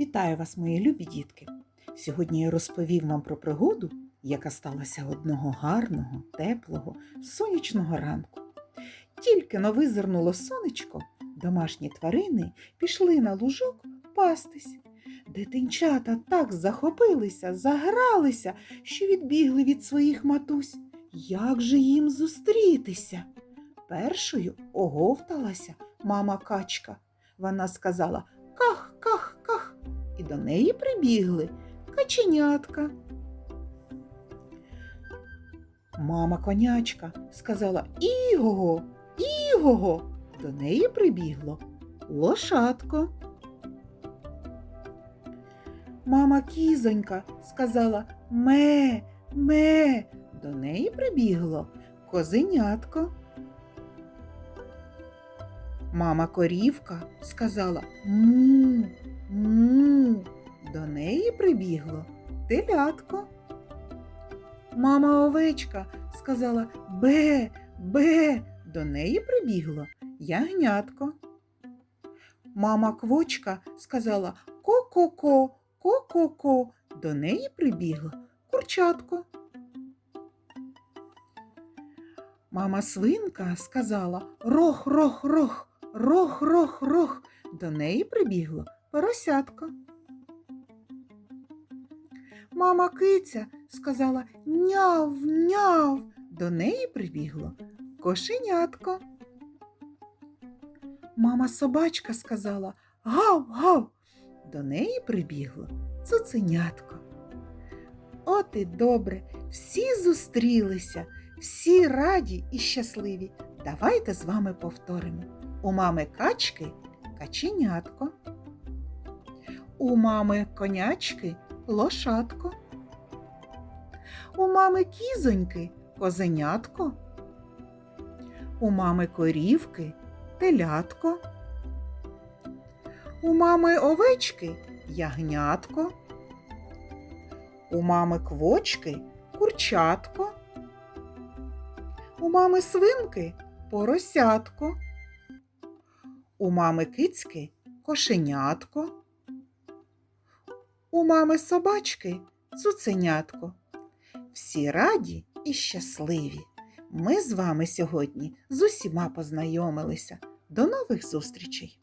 Вітаю вас, мої любі дітки! Сьогодні я розповім вам про пригоду, яка сталася одного гарного, теплого, сонячного ранку. Тільки но визирнуло сонечко, домашні тварини пішли на лужок пастись. Дитинчата так захопилися, загралися, що відбігли від своїх матусь. Як же їм зустрітися? Першою оговталася мама качка. Вона сказала Ках, ках, ках. І до неї прибігли каченятка. Мама конячка сказала Іго, Іго. До неї прибігло лошадко. Мама кізонька сказала ме, ме. До неї прибігло козенятко. Мама корівка сказала му, му. До неї прибігло телятко. Мама овечка сказала бе, бе. До неї прибігло ягнятко. Мама квочка сказала ко-ко-ко, ко-ко-ко. До неї прибігло курчатко. Мама свинка сказала рох, рох, рох, рох, рох, рох. До неї прибігло поросятко. Мама киця сказала няв, няв. До неї прибігло кошенятко. Мама собачка сказала гав, гав. До неї прибігло цуценятко. От і добре, всі зустрілися, всі раді і щасливі. Давайте з вами повторимо. У мами качки каченятко. У мами конячки лошадко. У мами кізоньки козенятко. У мами корівки телятко. У мами овечки ягнятко. У мами квочки курчатко. У мами свинки поросятко. У мами кицьки кошенятко. У мами собачки цуценятко. Всі раді і щасливі. Ми з вами сьогодні з усіма познайомилися. До нових зустрічей!